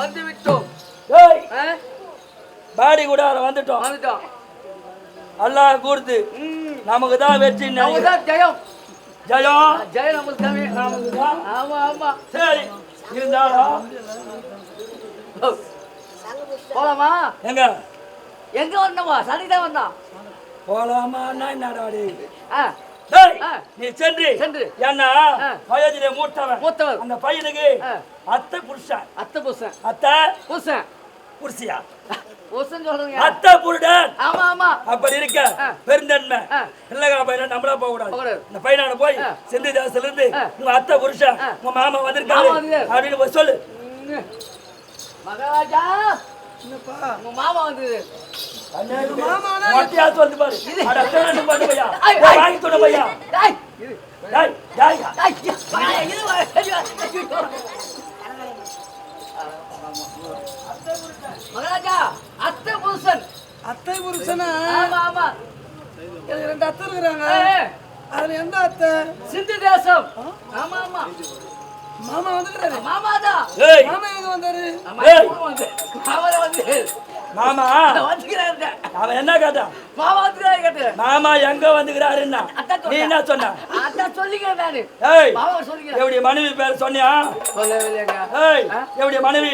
வந்து விட்டோம் ஏய்? பாடி கூட வந்துட்டோம். வந்துட்டோம். அல்லாஹ் கூடுது. நமக்கு தான் வெற்றி நமக்கு தான் ஜெயம். ஜெயம்? ஜெயம் நமக்கு தானே நமக்கு தான் ஆமா ஆமா. சரி இருந்தாலும். போலாமா? எங்க? எங்க வந்தோமா சனிதான் வந்தான் போலாமா டேய், ஆ. நீ சென்று சென்று. ஏன்னா. வயதிலே மூத்தவன் மூத்தவர். அந்த பையனுக்கு. அத்தை புருஷன் அத்தை புருஷன் அத்தை புருஷன் புருஷியா அத்தை புருடன் ஆமா ஆமா அப்படி இருக்க. பெருந்தன்மை பையன் நம்மளா போக கூடாது. இந்த பையனான போய். செந்தி தேசத்துல இருந்து ஆ. உங்க அத்தை புருஷன். உங்க மாமா வந்திருக்காரு மாமா. அப்படின்னு போய் சொல்லு. மகாராஜா உங்க மாமா வந்தது மொட்டையா சொல்லு பாரு பையா? டேய், இரு. டேய் டேய். டேய், இரு, இரு, இரு. மகாராஜா அத்தை புருஷன். அத்தை புருஷனா? ஆமா ஆமா. எனக்கு ரெண்டு அத்தை இருக்கிறாங்க. அதுல எந்த அத்தை? சிந்து தேசம். ஆமா ஆமா. மாமா மாமாதான் ஏய். மாமா எங்க வந்தாரு. மாமா வந்து மாமா வந்து. மாமா. வந்துக்கிறாரு அவன் என்ன கேட்டான் மாமா எங்க வந்துக்கிறாருன்னா? நீ என்ன சொன்ன? அதான் ஏய் எப்படி மனைவி பேர் சொன்னியா? ஏய் எப்படி மனைவி?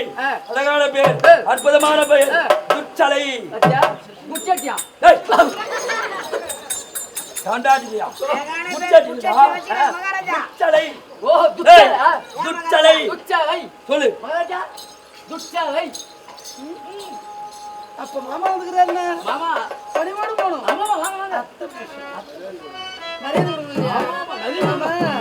அழகான பேர் அற்புதமான பேர் துச்சலை முச்சட்டியா? ஓ துச்சலை. சொல்லு. மாமா மாமா. மரியாதை